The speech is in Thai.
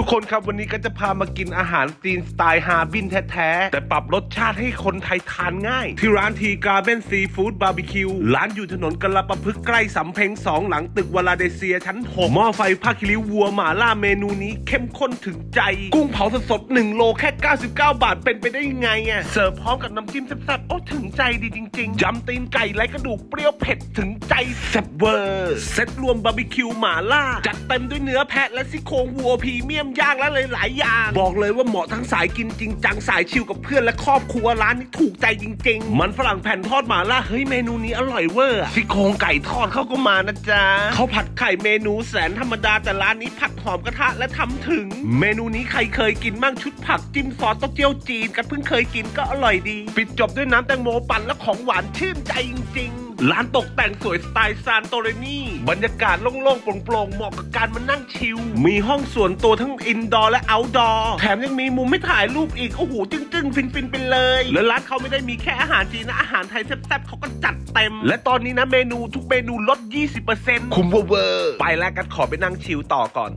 ทุกคนครับวันนี้ก็จะพามากินอาหารจีนสไตล์ฮาร์บินแท้ๆ แต่ปรับรสชาติให้คนไทยทานง่าย ที่ร้านทีการ์เบนซีฟู้ดบาร์บีคิวร้านอยู่ถนนกะลาประพฤกษ์ใกล้สำเพ็งสองหลังตึกวลาเดเซียชั้น6หม้อไฟผ้าคิริววัวหมาล่าเมนูนี้เข้มข้นถึงใจ กุ้งเผาสดๆ1โลแค่ 99 บาทเป็นไปได้ยังไงอะเสิร์ฟพร้อมกับน้ำจิ้มแซ่บๆโอ้ถึงใจดีจริงๆยำตีนไก่ไร้กระดูกเปรี้ยวเผ็ดถึงใจแซ่บเวอร์เซตรวมบาร์บีคิวหมาล่าจัดเต็มด้วยเนื้อแพะและซี่โครงวัวพรีเมียมย่างและหลายๆอย่าง บอกเลยว่าเหมาะทั้งสายกินจริงจังสายชิลกับเพื่อนและครอบครัวร้านนี้ถูกใจจริง ๆ มันฝรั่งแผ่นทอดหมาล่าเฮ้ยเมนูนี้อร่อยเวอร์ซี่โครงไก่ทอดเขาก็มานะจ๊ะเขาผัดไข่เมนูแสนธรรมดาแต่ร้านนี้ผัดหอมกระทะและทำถึง เมนูนี้ใครเคยกินบ้างชุดผักจิ้มซอสเต้าเจี้ยวจีนกันเพิ่งเคยกินก็อร่อยดี ปิดจบด้วยน้ำแตงโมปั่นและของหวานชื่นใจจริง ๆ ร้านตกแต่งสวยสไตล์ซานโตเรนีบรรยากาศโล่งๆโปร่งๆ เหมาะกับการมานั่งชิล มีห้องส่วนตัวทั้งอินดอร์และเอาท์ดอร์ แถมยังมีมุมให้ถ่ายรูปอีก โอ้โห จึ้งๆ ฟินๆ ไปเลย และร้านเขาไม่ได้มีแค่อาหารจีนนะ อาหารไทยแซ่บๆเขาก็จัดเต็ม และตอนนี้นะเมนูทุกเมนูลด 20%คุ้มเวอร์ๆไปแล้วกันขอไปนั่งชิลต่อก่อน